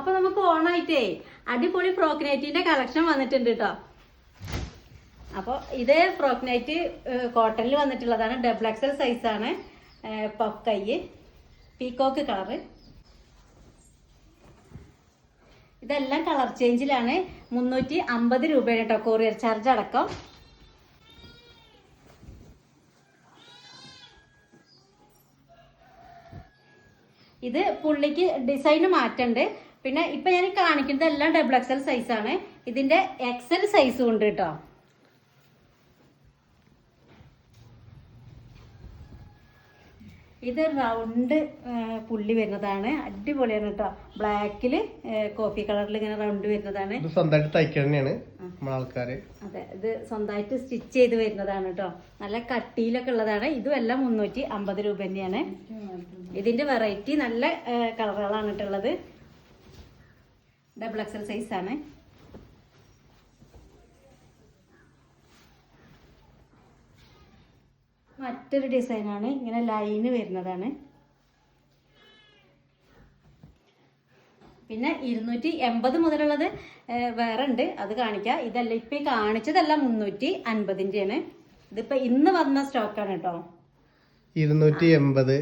അപ്പൊ നമുക്ക് ഓണായിട്ടേ അടിപൊളി ഫ്രോക്ക് കളക്ഷൻ വന്നിട്ടുണ്ട് കേട്ടോ അപ്പോൾ ഇത് ഫ്രോക്ക് കോട്ടണിൽ വന്നിട്ടുള്ളതാണ്. ഡബിൾ എക്സൽ സൈസാണ് പഫ് കൈ പീക്കോക്ക് കളറ് ഇതെല്ലാം കളർ ചേഞ്ചിലാണ് മുന്നൂറ്റി അമ്പത് രൂപയാണ് കേട്ടോ കൊറിയർ ചാർജ് അടക്കം. ഇത് പുള്ളിക്ക് ഡിസൈന് മാറ്റണ്ട്. പിന്നെ ഇപ്പൊ ഞാൻ കാണിക്കുന്നത് എല്ലാം ഡബിൾ എക്സൽ ആണ്. ഇതിന്റെ എക്സൽ സൈസും ഉണ്ട് കേട്ടോ ഇത് റൗണ്ട് പുള്ളി വരുന്നതാണ്. അടിപൊളിയാണ് കേട്ടോ ബ്ലാക്കിൽ കോഫി കളറിൽ ഇങ്ങനെ റൗണ്ട് വരുന്നതാണ്. സ്വന്തമായിട്ട് നമ്മളെ ആൾക്കാര്. അതെ ഇത് സ്വന്തമായിട്ട് സ്റ്റിച്ച് ചെയ്ത് വരുന്നതാണ് കേട്ടോ നല്ല കട്ടിയിലൊക്കെ ഉള്ളതാണ്. ഇതും എല്ലാം മുന്നൂറ്റി അമ്പത് രൂപ. തന്നെയാണ് ഇതിന്റെ വെറൈറ്റി നല്ല കളറുകളാണ് കേട്ടുള്ളത് ഡബിൾ എക്സൽ സൈസ് ആണ്. മറ്റൊരു ഡിസൈനാണ് ഇങ്ങനെ ലൈന് വരുന്നതാണ്. പിന്നെ ഇരുന്നൂറ്റി എൺപത് മുതലുള്ളത് വേറെ ഉണ്ട്. അത് കാണിക്കാം. ഇതല്ല ഇപ്പൊ ഈ കാണിച്ചതല്ല മുന്നൂറ്റി അൻപതിന്റെയാണ് ഇതിപ്പോൾ ഇന്ന് വന്ന സ്റ്റോക്കാണ് കേട്ടോ ഇരുന്നൂറ്റി എൺപത്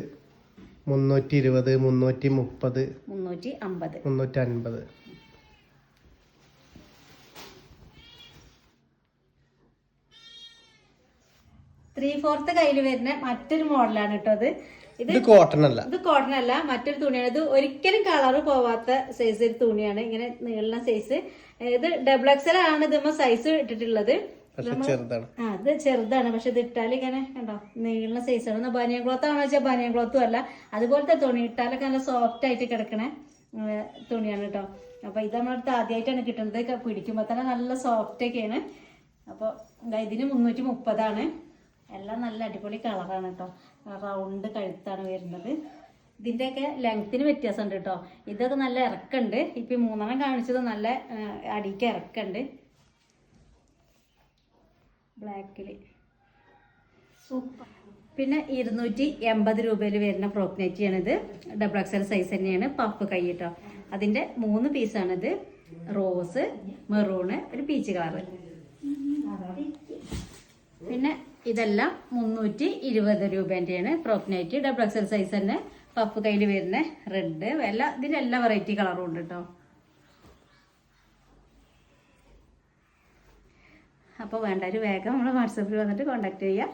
മുന്നൂറ്റി ഇരുപത് മുന്നൂറ്റി മുപ്പത് മുന്നൂറ്റി അമ്പത്. മുന്നൂറ്റി അൻപത് ത്രീ ഫോർത്ത് കയ്യിൽ വരുന്ന മറ്റൊരു മോഡലാണ് കേട്ടോ അത്. ഇത് ഇത് കോട്ടൺ അല്ല. ഇത് കോട്ടൺ അല്ല മറ്റൊരു തുണിയാണ്. ഇത് ഒരിക്കലും കളർ പോവാത്ത സൈസ് ഒരു തുണിയാണ്. ഇങ്ങനെ നീളുന്ന സൈസ് ഇത് ഡബിൾ എക്സൽ ആണ് ഇതുമ്പോ സൈസ് ഇട്ടിട്ടുള്ളത്. പക്ഷെ ചെറുതാണ്. ആ ഇത് ചെറുതാണ്. പക്ഷെ ഇത് ഇട്ടാൽ ഇങ്ങനെ കണ്ടോ നീളുന്ന സൈസാണ് ബനിയൻ ക്ലോത്ത് ആണോ വെച്ചാൽ ബനിയൻ ക്ലോത്തും അല്ല. അതുപോലത്തെ തുണി ഇട്ടാലൊക്കെ നല്ല സോഫ്റ്റ് ആയിട്ട് കിടക്കണ തുണിയാണ് കേട്ടോ അപ്പൊ ഇത് നമ്മളടുത്ത് ആദ്യമായിട്ടാണ് കിട്ടുന്നത്. പിടിക്കുമ്പോ തന്നെ നല്ല സോഫ്റ്റ് ഒക്കെയാണ്. അപ്പോൾ ഇതിന് മുന്നൂറ്റി മുപ്പതാണ്. എല്ലാം നല്ല അടിപൊളി കളറാണ് കേട്ടോ റൗണ്ട് കഴുത്താണ് വരുന്നത്. ഇതിന്റെയൊക്കെ ലെങ്ത്തിന് വ്യത്യാസമുണ്ട് കേട്ടോ ഇതൊക്കെ നല്ല ഇറക്കുണ്ട്. ഇപ്പം ഈ മൂന്നെണ്ണം കാണിച്ചത് നല്ല അടിക്ക് ഇറക്കുണ്ട്. ബ്ലാക്കിൽ. സൂപ്പർ പിന്നെ ഇരുന്നൂറ്റി എൺപത് രൂപയിൽ വരുന്ന ഫ്രോക്ക് നെറ്റിയാണിത് ഡബിൾ എക്സൽ സൈസ് തന്നെയാണ്. പഫ് കൈ കേട്ടോ അതിന്റെ മൂന്ന് പീസാണിത് റോസ് മെറൂണ് ഒരു പീച്ച് കളറ് പിന്നെ ഇതെല്ലാം മുന്നൂറ്റി ഇരുപത് രൂപേന്റെയാണ് നൈറ്റ് ഡബിൾ എക്സൽ സൈസ് തന്നെ. പഫ് കയ്യിൽ വരുന്ന റെഡ് എല്ലാ ഇതിന്റെ എല്ലാ വെറൈറ്റി കളറും ഉണ്ട് കേട്ടോ അപ്പോൾ വേണ്ട ഒരു വേഗം നമ്മൾ വാട്സപ്പിൽ വന്നിട്ട് കോൺടാക്ട് ചെയ്യുക